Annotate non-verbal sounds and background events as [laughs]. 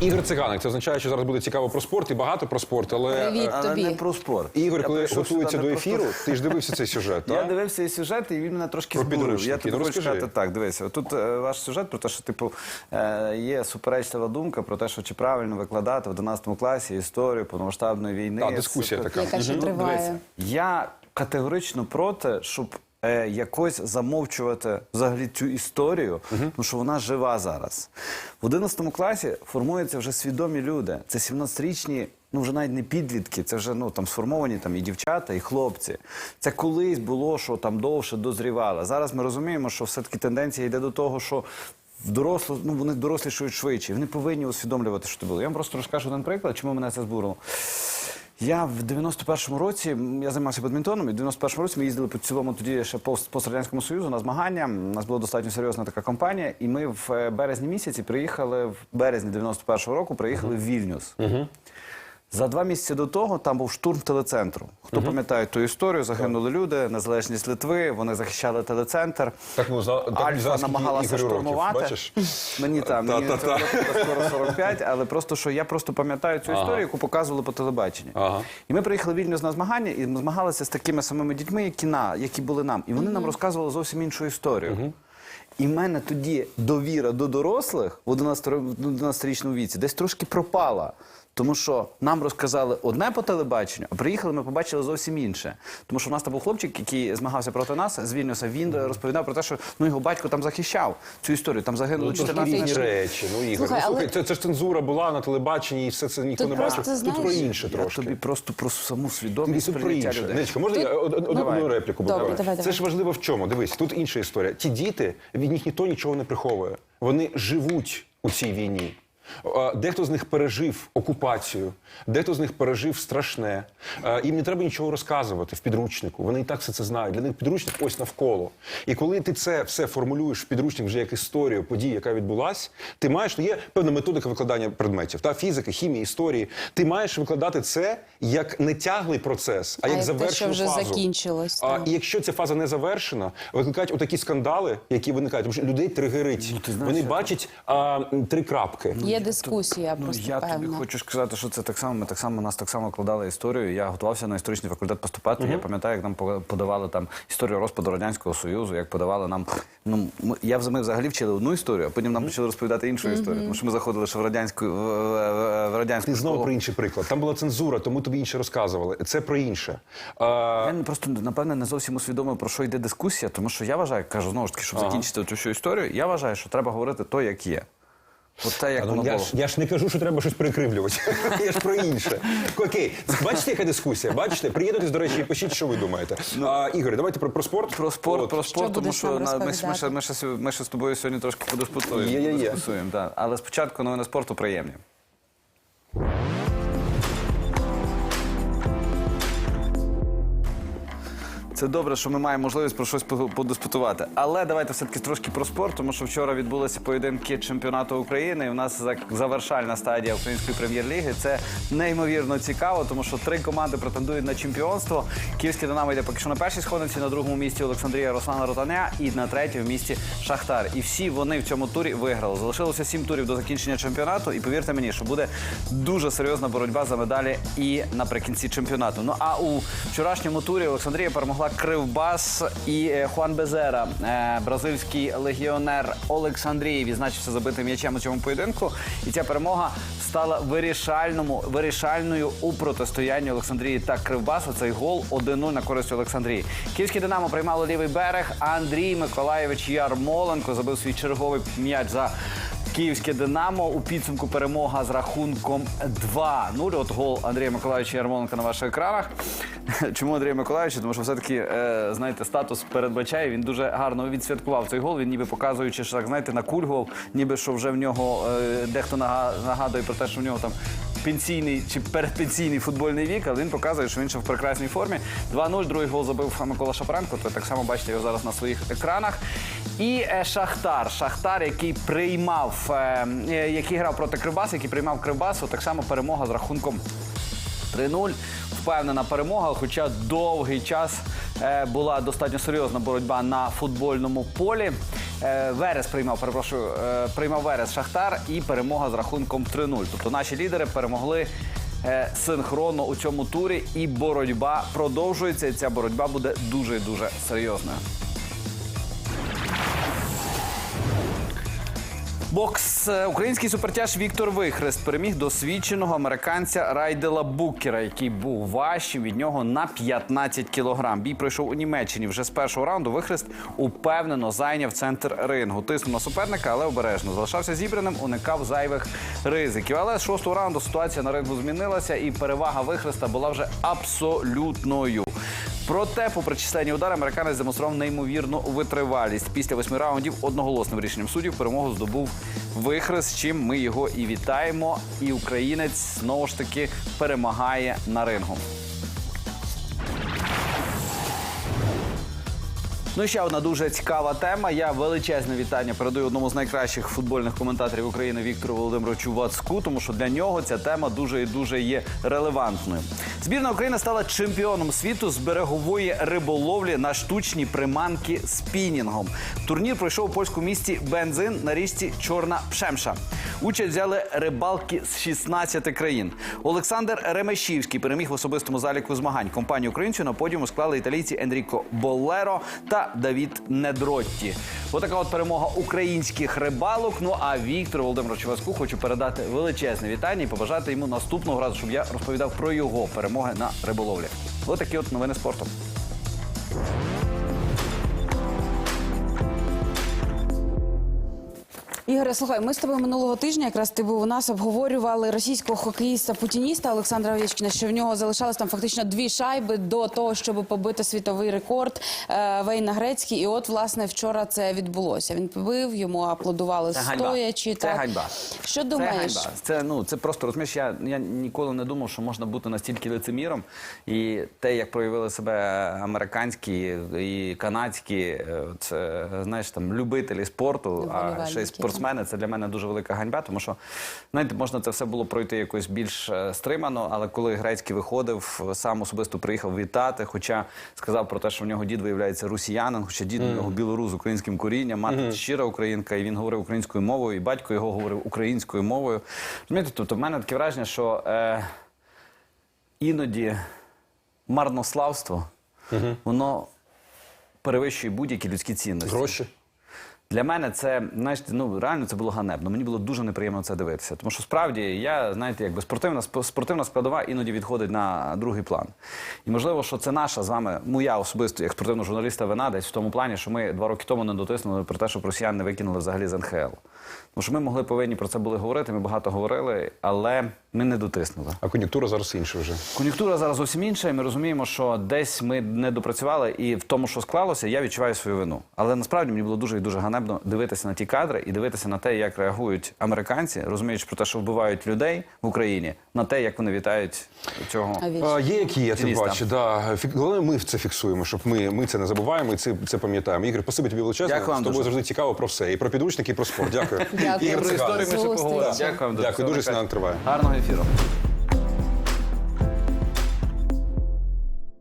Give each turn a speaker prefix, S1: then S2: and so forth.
S1: Ігор Циганик, це означає, що зараз буде цікаво про спорт і багато про спорт, але
S2: Привіт.
S1: е,
S3: Але
S2: тобі.
S3: не про спорт.
S1: Ігор,
S3: Я
S1: коли
S3: прийшов
S1: готується
S3: сюди
S1: до
S3: не про
S1: ефіру,
S3: спорт.
S1: ти ж дивився цей сюжет,
S3: Я
S1: так?
S3: дивився і сюжет, і він мене трошки
S1: Про
S3: збурив.
S1: підручники.
S3: Я тобі
S1: Ну,
S3: хочу
S1: розкажи.
S3: сказати так, дивися. Тут е, ваш сюжет про те, що типу е, є суперечлива думка про те, що чи правильно викладати в 11 класі історію повномасштабної війни.
S1: Так, дискусія
S3: Це-
S1: така.
S2: Яка ще
S3: Ну,
S2: триває.
S3: дивися, Я категорично проти, щоб е, якось замовчувати взагалі цю історію, тому що вона жива зараз. В 11 класі формуються вже свідомі люди. Це 17-річні. Ну, вже навіть не підлітки, це вже ну там сформовані там і дівчата, і хлопці. Це колись було, що там довше дозрівало. Зараз ми розуміємо, що все-таки тенденція йде до того, що в дорослу, ну вони дорослішують швидше. Вони повинні усвідомлювати, що це було. Я вам просто розкажу один приклад, чому мене це збурило. Я в 91-му році я займався бадмінтоном, і в 91-му році ми їздили по цілому тоді ще пост пострадянському союзу на змагання. У нас була достатньо серйозна така компанія, і ми в е, березні місяці приїхали в березні 91-го року. Приїхали в Вільнюс. За два місяці до того там був штурм телецентру. Хто пам'ятає ту історію? Загинули люди, незалежність Литви. Вони захищали телецентр.
S1: Так, ну, за- так,
S3: Альфа намагалася штурмувати.
S1: бачиш?
S3: Мені там мені
S1: Та-та-та.
S3: скоро 45, але просто що я просто пам'ятаю цю історію, яку показували по телебаченню.
S1: Ага.
S3: І ми приїхали в Вільнюс на змагання і ми змагалися з такими самими дітьми, які на які були нам. І вони нам розказували зовсім іншу історію. І в мене тоді довіра до дорослих в 11 в 11-річному віці десь трошки пропала. Тому що нам розказали одне по телебаченню, а приїхали, ми побачили зовсім інше. Тому що в нас там був хлопчик, який змагався проти нас з Вільнюса. Він розповідав про те, що ну його батько там захищав цю історію. Там загинули
S1: Ну,
S3: 14
S1: різні речі. Ну, Ігор,
S2: Слухай,
S1: ну, слухай,
S2: але-
S1: це, це ж цензура була на телебаченні, і все це ніхто
S2: Тут
S1: не бачив. Тут про
S2: знаєш,
S1: інше
S3: Я
S1: трошки.
S3: тобі просто про саму свідомість
S1: Тут про інше.
S3: людей.
S1: Нечка, можна
S2: Тут-
S1: я од- од-
S3: Давай.
S1: одну репліку буду?
S2: Добре, давай,
S1: Це
S2: давай.
S1: ж важливо в чому. Дивись, тут інша історія. Ті діти, від них ніхто нічого не приховує. Вони живуть у цій війні. А, Дехто з них пережив окупацію, дехто з них пережив страшне. Їм не треба нічого розказувати в підручнику. Вони і так все це знають. Для них підручник ось навколо. І коли ти це все формулюєш в підручник вже як історію події, яка відбулась, ти маєш ну, є певна методика викладання предметів та фізики, хімії, історії. Ти маєш викладати це як не тяглий процес, а,
S2: А
S1: як
S2: як те,
S1: завершену
S2: що вже
S1: фазу.
S2: закінчилось,
S1: А,
S2: так.
S1: і якщо ця фаза не завершена, викликають отакі скандали, які виникають, тому що людей тригерить.
S3: Ну, ти знаєш,
S1: Вони бачать а, три крапки.
S2: Є дискусія
S3: Ну,
S2: просто
S3: я
S2: певна.
S3: тобі хочу сказати, що це так само. Ми так само нас так само вкладали історію. Я готувався на історичний факультет поступати. Я пам'ятаю, як нам подавали там історію розпаду радянського союзу, як подавали нам. Ну ми, я ми взагалі вчили одну історію, а потім нам почали розповідати іншу історію. Тому що ми заходили ще в радянську в, в, в радянську
S1: Ти знову про інший приклад. Там була цензура, тому тобі інше розказували. Це про інше. А,
S3: Я не- просто напевне не зовсім усвідомив, про що йде дискусія, тому що я вважаю, кажу знову ж таки, щоб закінчити цю всю історію, я вважаю, що треба говорити то, як є. От те, як
S1: ну,
S3: воно
S1: я,
S3: було.
S1: ж, я ж не кажу, що треба щось прикривлювати. [laughs] я ж про інше. Окей, бачите, яка дискусія? Бачите? Приєднуйтесь, до речі, і пишіть, що ви думаєте. А, Ігор, давайте про, про спорт.
S3: Про спорт,
S1: От.
S3: про спорт, тому
S2: будеш
S3: що
S2: нам
S3: на- ми, ми,
S2: розповідати?
S3: ще, ми, ще, сьо- ми ще з тобою сьогодні трошки подискутуємо.
S1: Є-є-є.
S3: подискусуємо, так. Але спочатку новини спорту приємні. Це добре, що ми маємо можливість про щось по- подискутувати. Але давайте все-таки трошки про спорт, тому що вчора відбулися поєдинки чемпіонату України. І в нас за- завершальна стадія української прем'єр-ліги. Це неймовірно цікаво, тому що три команди претендують на чемпіонство. Київське Динамо йде поки що на першій сходинці, на другому місці Олександрія Руслана Ротаня і на третій в місті Шахтар. І всі вони в цьому турі виграли. Залишилося сім турів до закінчення чемпіонату. І повірте мені, що буде дуже серйозна боротьба за медалі і наприкінці чемпіонату. Ну а у вчорашньому турі Олександрія перемогла Кривбас і е, Хуан Безера. Е, Бразильський легіонер Олександрії відзначився забитим м'ячем у цьому поєдинку. І ця перемога стала вирішальному вирішальною у протистоянні Олександрії та Кривбаса. Цей гол 1-0 на користь Олександрії. Київське Динамо приймало лівий берег. Андрій Миколаєвич Ярмоленко забив свій черговий м'яч за Київське Динамо у підсумку перемога з рахунком 2-0. От гол Андрія Миколаївича Ярмоленка на ваших екранах. [laughs] Чому Андрія Миколаївича? Тому що все-таки, е, знаєте, статус передбачає. Він дуже гарно відсвяткував цей гол. Він ніби показуючи, що так знаєте, накульгував, ніби що вже в нього е, дехто нагадує про те, що в нього там. Пенсійний чи передпенсійний футбольний вік, але він показує, що він ще в прекрасній формі. 2-0, другий гол забив Микола Шапренко. То так само бачите його зараз на своїх екранах. І е, Шахтар. Шахтар, який приймав, е, е, який грав проти Кривбасу, який приймав Кривбасу, так само перемога з рахунком 3-0. Впевнена перемога, хоча довгий час була достатньо серйозна боротьба на футбольному полі. Верес приймав, перепрошую, приймав Верес Шахтар і перемога з рахунком 3-0. Тобто наші лідери перемогли. Синхронно у цьому турі і боротьба продовжується. І ця боротьба буде дуже дуже серйозною. Бокс Е, український супертяж Віктор Вихрест переміг досвідченого американця Райдела Букера, який був важчим від нього на 15 кілограм. Бій пройшов у Німеччині. Вже з першого раунду Вихрест упевнено зайняв центр рингу. Тиснув на суперника, але обережно залишався зібраним, уникав зайвих ризиків. Але з шостого раунду ситуація на рингу змінилася, і перевага Вихреста була вже абсолютною. Проте, попри численні удари, американець демонстрував неймовірну витривалість. Після восьми раундів одноголосним рішенням суддів перемогу здобув вихрест, чим ми його і вітаємо. І українець знову ж таки перемагає на рингу. Ну ще одна дуже цікава тема. Я величезне вітання передаю одному з найкращих футбольних коментаторів України Віктору Володимировичу Вацку, тому що для нього ця тема дуже і дуже є релевантною. Збірна України стала чемпіоном світу з берегової риболовлі на штучні приманки спінінгом. Турнір пройшов у польському місті Бензин на річці Чорна Пшемша. Участь взяли рибалки з 16 країн. Олександр Ремешівський переміг в особистому заліку змагань. Компанію українцю на подіуму склали італійці Енріко Болеро та Давід Недротті. Отака от перемога українських рибалок. Ну а Віктору Володимировичу Васку хочу передати величезне вітання і побажати йому наступного разу, щоб я розповідав про його перемоги на риболовлі. Отакі от новини спорту.
S2: Ігоре, слухай, ми з тобою минулого тижня, якраз ти був у нас, обговорювали російського хокеїста-путініста Олександра Овєчкіна, що в нього залишалось там фактично дві шайби до того, щоб побити світовий рекорд е, Вейна Грецький. І от, власне, вчора це відбулося. Він побив, йому аплодували
S3: Це ганьба.
S2: стоячи.
S3: Це
S2: так.
S3: ганьба.
S2: Що
S3: Це
S2: думаєш?
S3: ганьба. Це ну це просто розумієш. Я, я ніколи не думав, що можна бути настільки лицеміром. І те, як проявили себе американські і канадські, е, це знаєш там любителі спорту, а ще й
S2: Вболівальники,
S3: спортсмени. Це для мене дуже велика ганьба, тому що знаєте, можна це все було пройти якось більш е, стримано. Але коли грецький виходив, сам особисто приїхав вітати. Хоча сказав про те, що в нього дід виявляється росіянин, хоча дід у нього білорус з українським корінням, мати щира українка, і він говорив українською мовою, і батько його говорив українською мовою. Розумієте, тобто в мене таке враження, що е, іноді марнославство, воно перевищує будь-які людські цінності.
S1: Гроші.
S3: Для мене це, знаєш, ну реально це було ганебно. Мені було дуже неприємно це дивитися. Тому що справді я, знаєте, якби спортивна сп- спортивна складова іноді відходить на другий план. І можливо, що це наша з вами, моя особисто, як спортивного журналіста, вина десь в тому плані, що ми два роки тому не дотиснули про те, щоб росіян не викинули взагалі з НХЛ. Тому що ми могли повинні про це були говорити, ми багато говорили, але ми не дотиснули.
S1: А кон'юнктура зараз інша вже.
S3: Кон'юнктура зараз зовсім інша, і ми розуміємо, що десь ми не допрацювали, і в тому, що склалося, я відчуваю свою вину. Але насправді мені було дуже і дуже ганебно дивитися на ті кадри і дивитися на те, як реагують американці, розуміючи про те, що вбивають людей в Україні, на те, як вони вітають цього.
S2: А
S1: є які є, тим
S3: Фініста.
S1: паче. Да. Головне, ми це фіксуємо, щоб ми, ми це не забуваємо і це, це пам'ятаємо. Ігор, спасибі тобі величезно.
S3: Дякую вам
S1: З тобою
S3: дуже.
S1: завжди цікаво про все. І про підручники, і про спорт. Дякую.
S2: Дякую. Про історію ми ще поговоримо.
S3: Дякую.
S1: Дякую, дуже
S3: Всього
S1: триває.
S3: Гарного ефіру.